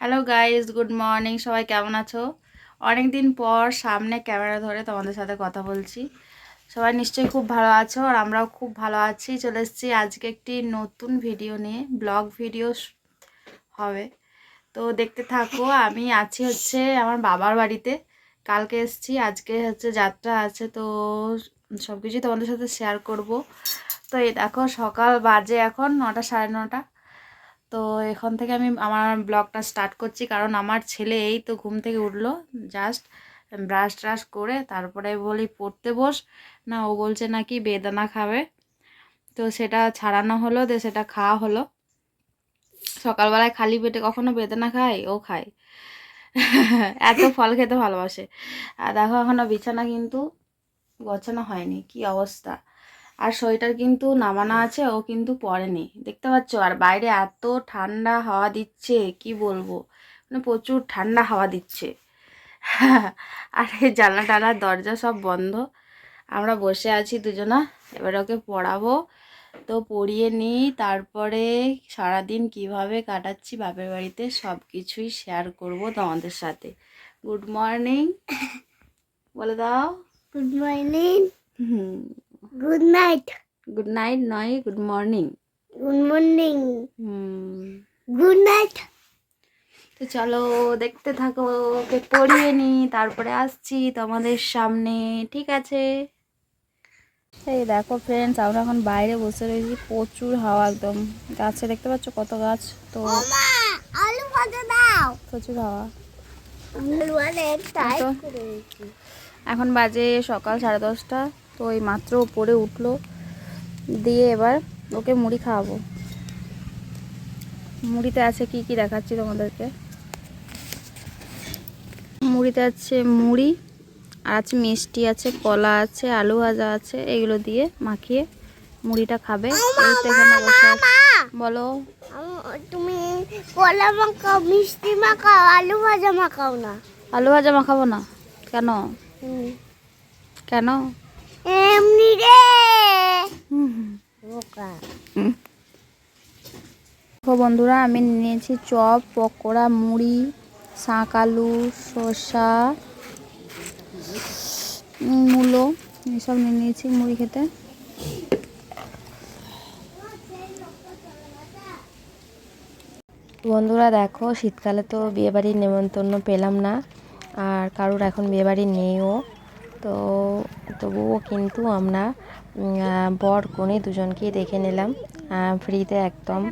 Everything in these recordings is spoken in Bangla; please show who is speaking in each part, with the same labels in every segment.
Speaker 1: হ্যালো গাইজ গুড মর্নিং সবাই কেমন আছো? অনেক দিন পর সামনে ক্যামেরা ধরে তোমাদের সাথে কথা বলছি। সবাই নিশ্চয়ই খুব ভালো আছো আর আমরাও খুব ভালো আছি। চলে এসেছি আজকে একটি নতুন ভিডিও নিয়ে ব্লগ ভিডিও হবে। তো দেখতে থাকো, আমি আছি হচ্ছে আমার বাবার বাড়িতে। কালকে এসেছি, আজকে হচ্ছে যাত্রা আছে, তো সব কিছুই তোমাদের সাথে শেয়ার করব। তো এই দেখো, সকাল বাজে এখন নটা, সাড়ে নটা। তো এখান থেকে আমি আমার ব্লগটা স্টার্ট করছি। কারণ আমার ছেলে এই তো ঘুম থেকে উঠল জাস্ট ব্রাশ ট্রাশ করে তারপরে বলি, পড়তে বস। না, ও বলছে নাকি বেদানা খাবে। তো সেটা ছাড়ানো হলো, দিয়ে সেটা খাওয়া হলো। সকালবেলায় খালি পেটে কখনো বেদানা খায়? ও খায়। এত ফল খেতে ভালোবাসে। আর দেখো এখনও বিছানা কিন্তু গোছানো হয়নি, কি অবস্থা। আর সোয়েটার কিন্তু নামানো আছে ও কিন্তু পরেনি। দেখতে পাচ্ছ? আর বাইরে এত ঠান্ডা হাওয়া দিচ্ছে কি বলব? মানে প্রচুর ঠান্ডা হাওয়া দিচ্ছে। আর এই জানলা টালার দরজা সব বন্ধ। আমরা বসে আছি দুজনা এবার ওকে পড়াবো। তো পড়িয়ে নিই তারপরে সারাদিন কীভাবে কাটাচ্ছি বাপের বাড়িতে সব কিছুই শেয়ার করব তোমাদের সাথে। গুড মর্নিং বলে দাও।
Speaker 2: গুড মর্নিং
Speaker 1: হুম।
Speaker 2: গুড নাইট
Speaker 1: গুড নাইট নয় good morning
Speaker 2: good morning good night
Speaker 1: তো চলো দেখতে থাকো ওকে পড়িয়ে নি তারপরে আসছি তোমাদের সামনে ঠিক আছে? এই দেখো ফ্রেন্ডস আমরা এখন বাইরে বসে রয়েছি প্রচুর হাওয়া একদম। গাছে দেখতে পাচ্ছ কত গাছ? তো
Speaker 2: আলু ভাজা দাও।
Speaker 1: প্রচুর হাওয়া। এখন বাজে সকাল সাড়ে দশটা। তো এই মাত্র উপরে উঠল। দিয়ে এবার ওকে মুড়ি খাওয়াবো। মুড়িতে আছে কি কি দেখাচ্ছি তোমাদেরকে? মুড়িতে আছে মুড়ি আর আছে মিষ্টি আছে কলা আছে আলু ভাজা আছে এগুলো দিয়ে মাখিয়ে মুড়িটা খাবে। এখানে বসে বলো।
Speaker 2: তুমি কলা মাখাও মিষ্টি মাখাও আলু ভাজা মাখাও না?
Speaker 1: আলু ভাজা মাখাবো না? কেন? কেন?
Speaker 2: এমনি রে।
Speaker 1: বন্ধুরা, আমি নিয়েছি চপ, পকোড়া, মুড়ি, শাঁক, আলু, শসা, মূলো, এসব নিয়ে নিয়েছি মুড়ি খেতে। বন্ধুরা, দেখো, শীতকালে তো বিয়েবাড়ির নেমন্তন্ন পেলাম না, আর কারোর এখন বিয়েবাড়ি নেইও। তো তবুও কিন্তু আমরা বর, কনে দুজনকেই দেখে নিলাম ফ্রিতে একদম।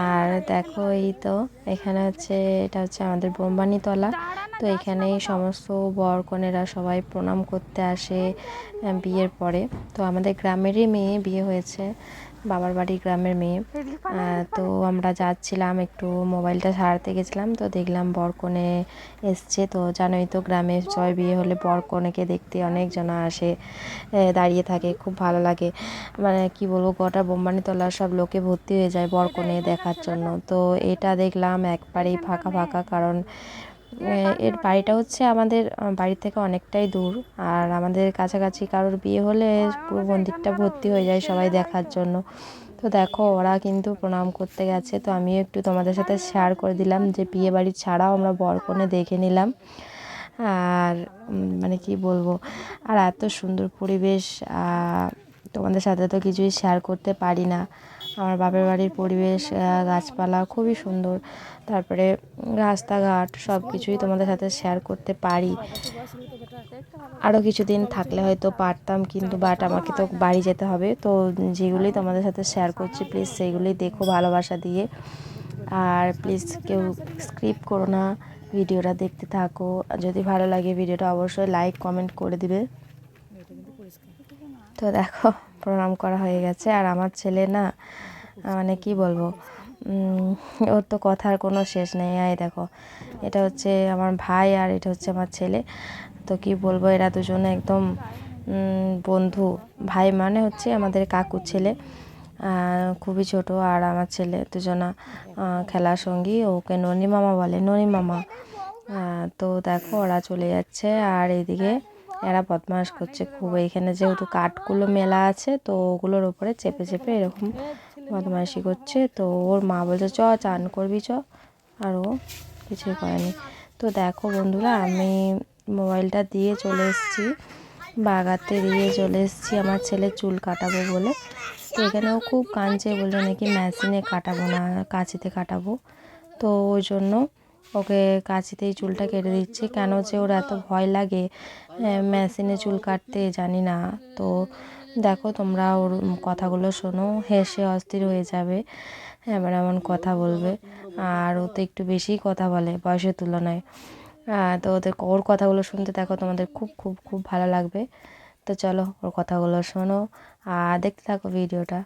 Speaker 1: আর দেখো এই তো, এখানে হচ্ছে, এটা হচ্ছে আমাদের বোম্বানিতলা। তো এখানেই সমস্ত বর, কনেরা সবাই প্রণাম করতে আসে বিয়ের পরে। তো আমাদের গ্রামেরই মেয়ে বিয়ে হয়েছে। বাবার বাড়ি গ্রামের মেয়ে। তো আমরা যাচ্ছিলাম একটু মোবাইলটা সারাতে গেছিলাম, তো দেখলাম বরকনে এসছে, তো জানোই তো গ্রামে সবাই বিয়ে হলে বরকনেকে দেখতে অনেকজন আসে দাঁড়িয়ে থাকে, খুব ভালো লাগে। মানে কি বলব, গোটা বোম্বানিতলার সব লোকে ভর্তি হয়ে যায় বরকনে দেখার জন্য। তো এটা দেখলাম একবারেই ফাঁকা ফাঁকা, কারণ এর বাড়িটা হচ্ছে আমাদের বাড়ি থেকে অনেকটাই দূর। আর আমাদের কাছাকাছি কারোর বিয়ে হলে পুরো মন্দিরটা ভর্তি হয়ে যায় সবাই দেখার জন্য। তো দেখো, ওরা কিন্তু প্রণাম করতে গেছে। তো আমিও একটু তোমাদের সাথে শেয়ার করে দিলাম যে বিয়ে বাড়ি ছাড়াও আমরা বরকনে দেখে নিলাম। আর মানে কি বলব? আর এত সুন্দর পরিবেশ তোমাদের সাথে তো কিছুই শেয়ার করতে পারি না। আমার বাপের বাড়ির পরিবেশ গাছপালা খুবই সুন্দর। তারপরে রাস্তাঘাট সব কিছুই তোমাদের সাথে শেয়ার করতে পারি। আরও কিছুদিন থাকলে হয়তো পারতাম, কিন্তু বাট আমাকে তো বাড়ি যেতে হবে। তো যেগুলি তোমাদের সাথে শেয়ার করছি প্লিজ সেইগুলি দেখো ভালোবাসা দিয়ে। আর প্লিজ কেউ স্ক্রিপ করো না, ভিডিওটা দেখতে থাকো। যদি ভালো লাগে ভিডিওটা অবশ্যই লাইক কমেন্ট করে দিবে। তো দেখো। প্রণাম করা হয়ে গেছে। আর আমার ছেলে না মানে কি বলব ওর তো কথার কোনো শেষ নেই। আয় দেখো, এটা হচ্ছে আমার ভাই আর এটা হচ্ছে আমার ছেলে। তো কি বলব, এরা দুজনে একদম বন্ধু। ভাই মানে হচ্ছে আমাদের কাকুর ছেলে খুবই ছোট। আর আমার ছেলে দুজনা খেলার সঙ্গী। ওকে ননি মামা বলে ননি মামা তো দেখো, ওরা চলে যাচ্ছে। আর এইদিকে এরা বদমাস করছে। খুব এইখানে যেহেতু কাঠগুলো মেলা আছে, তো ওগুলোর ওপরে চেপে চেপে এরকম বদমাইশি করছে। তো ওর মা বলছে, চ, চান করবি, চ। আর ও কিছুই করেনি। তো দেখো বন্ধুরা, আমি মোবাইলটা দিয়ে চলে এসেছি। বাগাতে দিয়ে চলে এসেছি আমার ছেলে চুল কাটাবো বলে। তো এখানেও খুব কাঁদছে বলল নাকি মেশিনে কাটাবো না, কাঁচিতে কাটাবো। তো ওই জন্য ওকে কাঁচিতেই চুলটা কেটে দিচ্ছি। কেন যে ওর এত ভয় লাগে মেশিনে চুল কাটতে জানি না। তো দেখো তোমরা ওর কথাগুলো শোনো, হেসে অস্থির হয়ে যাবে, এবার এমন কথা বলবে। আর ও তো একটু বেশিই কথা বলে বয়সের তুলনায়। তো ওদের ওর কথাগুলো শুনতে দেখো তোমাদের খুব খুব খুব ভালো লাগবে। তো চলো ওর কথাগুলো শোনো। আর দেখতে থাকো ভিডিওটা।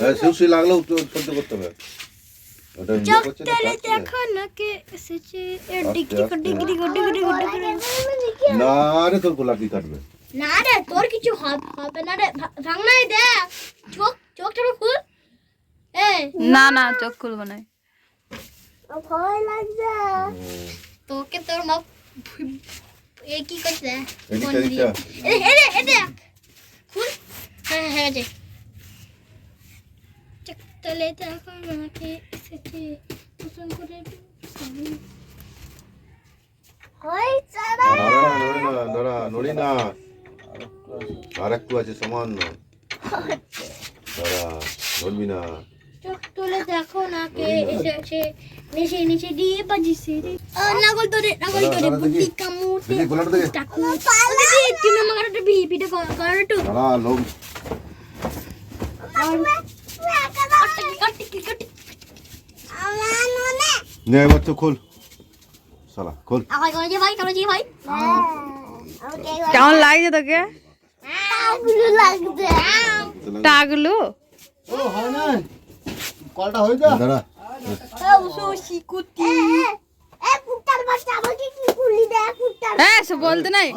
Speaker 3: হ্যাঁ সুসি লাগলেও সহ্য করতে হবে। ওটা করছে না, না। রে তোর গোলা কি কাটবে?
Speaker 2: রে তোর কিছু হবে রে। চোখ চোখটা খুল। এই।
Speaker 4: না না চোখ খুলবো না।
Speaker 2: ভয় লাগছে। তোকে তোর মা এ কি করছে। এ এ এ দেখ। খুল। হ্যাঁ হ্যাঁ যে চোখ তলে দেখো না কে এসেছে পছন্দ করে
Speaker 3: নড়ি না দাঁড়া নড়ি না আর একটু আছে সামান্য। দাঁড়া নড়বি না
Speaker 2: চোখ তুলে দেখো না এসেছে নিচে নিচে দিয়ে বাজিছে। নাগল তোরে নাগল
Speaker 3: দাঁড়া,
Speaker 2: বুদ্ধি কামুতে টাকু তুমি একটা করো
Speaker 3: দাঁড়া নে এবার তো খোল। সালা খোল।
Speaker 2: কেমন যে
Speaker 4: লাগছে তোকে? টাগলু?
Speaker 3: দাঁড়া
Speaker 2: এ কুত্তার বাচ্চা আমাকে কি কুলি
Speaker 4: হ্যাঁ সে বলতে নাই।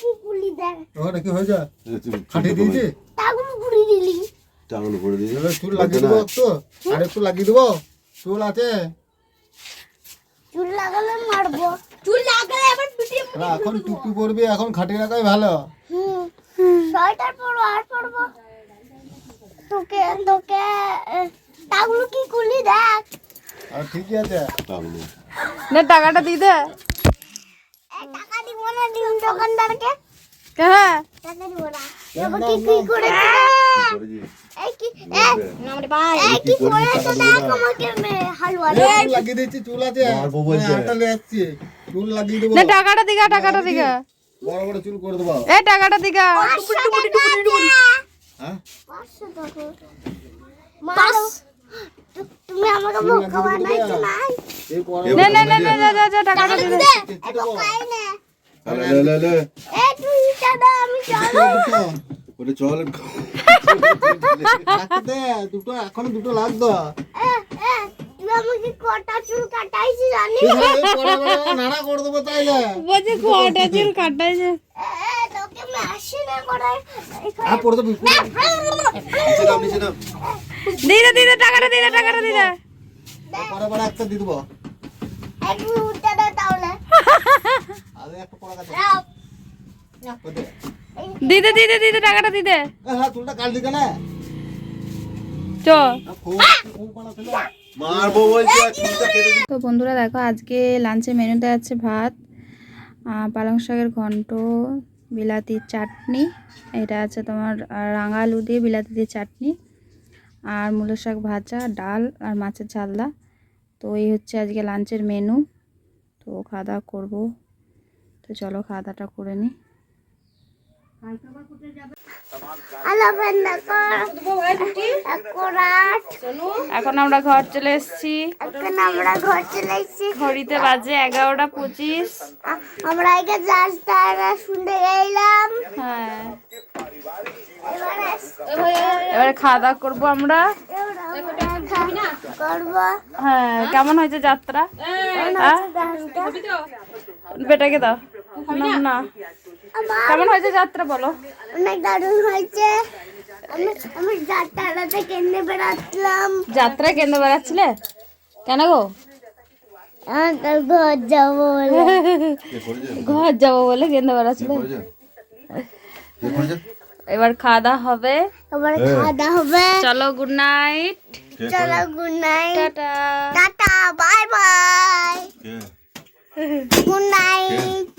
Speaker 2: কি কুলি দেয়
Speaker 5: ওটা কি হয়েছে
Speaker 3: তুমি
Speaker 5: খাটিয়ে দিয়েছি
Speaker 2: তাগুলো কুলি দিলি।
Speaker 3: চাঙল করে দিয়ে
Speaker 5: চুল লাগিয়ে দেবো একটু আর একটু লাগিয়ে দেবো? চুল আছে?
Speaker 2: চুল লাগালে মারবো। চুল লাগালে আবার পিটিয়ে
Speaker 5: এখন টুপি পরবি এখন খাটিয়ে রাখাই ভালো।
Speaker 2: হুম সোয়েটার পরবো আর পরবো। তোকে তোকে এ, তাগুলো কি কুলি দেখ।
Speaker 5: আর ঠিকই আছে।
Speaker 3: চাঙল
Speaker 4: না টাকাটা দিয়ে দে।
Speaker 2: টাকা দিব না ডিম দোকানদারকে।
Speaker 4: টাকাটা দিগা টাকাটা দিগা
Speaker 5: বড় বড় চুল করে দেবো।
Speaker 4: এ টাকাটা।
Speaker 2: তু- তুমি আমাকে বোকা বানাইছো না
Speaker 5: এই পড়া
Speaker 3: এ
Speaker 4: না না না না না, না, না, টাকাটা দিয়ে
Speaker 3: ওটা চল
Speaker 5: দুটো এখন দুটো লাগতো
Speaker 2: কটা চুল কাটাইছি জানি
Speaker 5: নাড়া করে দেবো তাইলে।
Speaker 4: বলছে কটা চুল কাটাইছে। টাকাটা দিয়ে দে টাকাটা দিয়ে দে।
Speaker 5: পরে পরে একটা দিয়ে দেবো।
Speaker 2: একটু উঠে দে? তাহলে
Speaker 5: আর একটা পড়া কাছে
Speaker 2: দাও।
Speaker 4: দিয়ে দে দিয়ে দে দিয়ে দে টাকাটা দিয়ে দে
Speaker 5: হ্যাঁ
Speaker 4: তো বন্ধুরা দেখো আজকে লাঞ্চে মেনুতে আছে ভাত পালং শাকের ঘন্ট বিলাতির চাটনি। এটা আছে তোমার রাঙা আলু দিয়ে বিলাতি দিয়ে চাটনি। আর মূলো শাক ভাজা ডাল আর মাছের ঝালদা। তো এই হচ্ছে আজকে লাঞ্চের মেনু। তো খাওয়া দাওয়া করব। তো চলো খাওয়া দাওয়াটা করে নিই
Speaker 2: কর এখন
Speaker 4: আমরা ঘর চলে এসেছি।
Speaker 2: আমরা ঘর চলে এসেছি।
Speaker 4: ঘড়িতে বাজে এগারোটা পঁচিশ।
Speaker 2: আমরা আগে শুনতে গেলাম।
Speaker 4: হ্যাঁ।
Speaker 2: এবারে
Speaker 4: খাওয়া দাওয়া করব আমরা। হ্যাঁ কেমন হয়েছে যাত্রা? আহ? বেটাকে দাও। না না। কেমন হয়েছে যাত্রা বলো?
Speaker 2: অনেক দারুণ হয়েছে। আমি আমি যাত্রাতে কেন্দ্রে বেড়াচ্ছিলাম?
Speaker 4: যাত্রায় কেন্দ্র বেড়াচ্ছিলে? কেন গো?
Speaker 2: তার ঘর যাব বলে।
Speaker 4: ঘর যাব বলে কেন্দ্র বেড়াচ্ছিলে? এবার খাওয়া দাওয়া হবে।
Speaker 3: এবার
Speaker 2: খাওয়া দাওয়া হবে।
Speaker 4: চলো গুড নাইট
Speaker 2: চলো good night
Speaker 4: tata.
Speaker 2: Tata bye bye good night